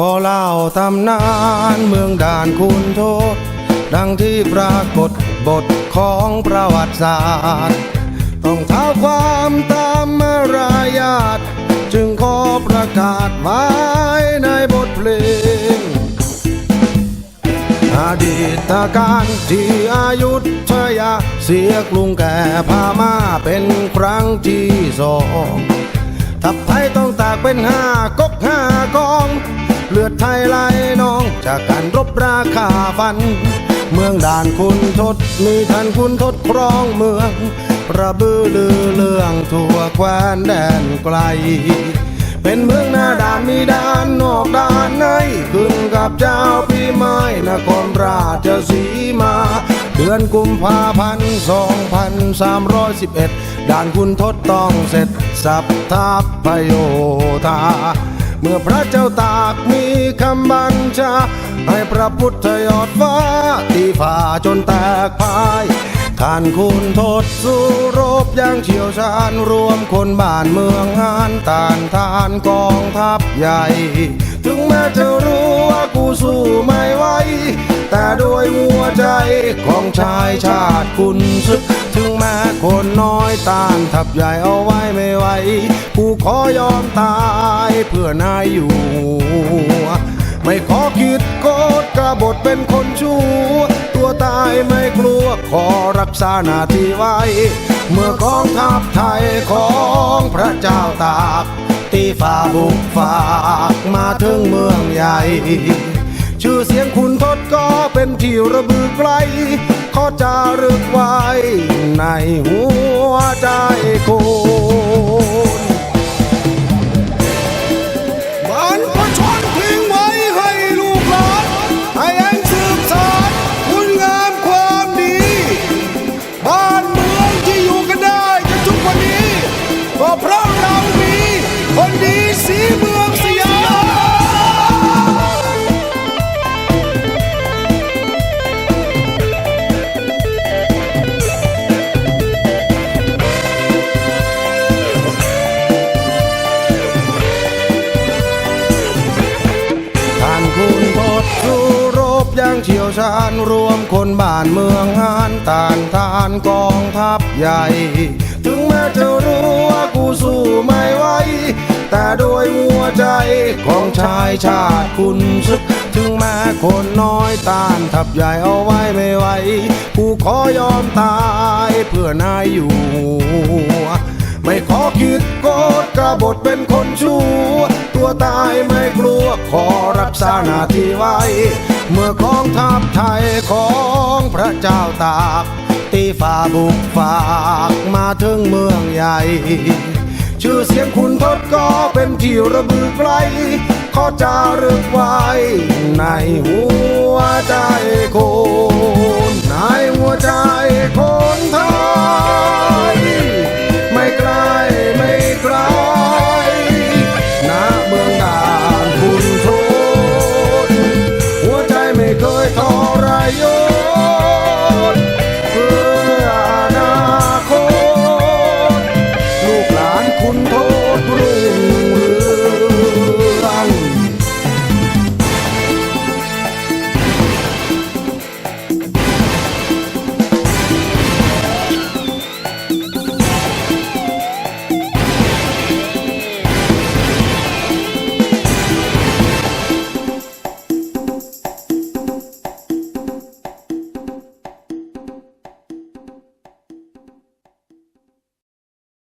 ขอเล่าตำนานเมืองด่านคุณโทษ ดังที่ปรากฏบทของประวัติศาสตร์ต้องเท้าความตามมารายาทจึงขอประกาศไว้ในบทเพลง อดีตการที่อายุทยาเสียกรุงแก่พามาเป็นครั้งที่สอง ทัพไทยต้องตากเป็นห้ากกห้ากอง ลือดไทยไหลนอง จากการรบราคาฟัน เมืองด่านคุณทศมีท่านคุณทศครองเมืองระบือลือเรื่องทั่วแคว้นแดนไกล เป็นเมืองหน้าด่านมีด่านนอกด่านในขึ้นกับเจ้าปีไม้นครราชสีมา เดือนกุมภาพันธ์สองพันสามร้อยสิบเอ็ดด่านคุณทศต้องเสร็จสับทัพพโยธา เมื่อพระเจ้าตากมีคำบัญชา ให้พระพุทธยอดฟ้าตีฝ่าจนแตกพายท่านคุณทศสู้รบอย่างเชี่ยวชาญรวมคนบ้านเมืองงานต่านทานกองทัพใหญ่ ถึงแม้จะรู้ว่ากูสู้ไม่ไหว แต่ด้วยหัวใจของชายชาติคุณศึก ถึงแม้คนน้อยต้านทัพใหญ่เอาไว้ไม่ไหวกูขอยอมตายเพื่อนายอยู่ ไม่ขอคิดโกดกระบทเป็นคนชั่วตัวตายไม่กลัวขอรักษาหน้าที่ไว้ เมื่อกองทัพไทยของพระเจ้าตากตีฝ่าบุกฝากมาถึงเมืองใหญ่ เสียงคุณทศก็เป็นที่ระบือไกลขอจารึกไว้ในหัวใจคนมันพชนทิ้งไว้ให้ลูกหลานให้เองสืบสานคุณงามความดี บ้านเมืองที่อยู่กันได้จนทุกวันนี้ก็เพราะ อย่างเชี่ยวชาญรวมคนบ้านเมืองงานต้านทานกองทัพใหญ่ ถึงแม้จะรู้ว่ากูสู้ไม่ไหวแต่ด้วยหัวใจของชายชาติคุณศึก ถึงแม้คนน้อยต้านทัพใหญ่เอาไว้ไม่ไหวกูขอยอมตายเพื่อนายอยู่ ไม่ขอคิดโกดกระบทเป็นคนชั่ว ตัวตายไม่กลัวขอรักษาหน้าที่ไว้ เมื่อกองทัพไทยของพระเจ้าตาก ตีฝ่าบุกฝากมาถึงเมืองใหญ่ ชื่อเสียงคุณทศก็เป็นที่ระบือไกลขอจารึกไว้ในหัวใจคน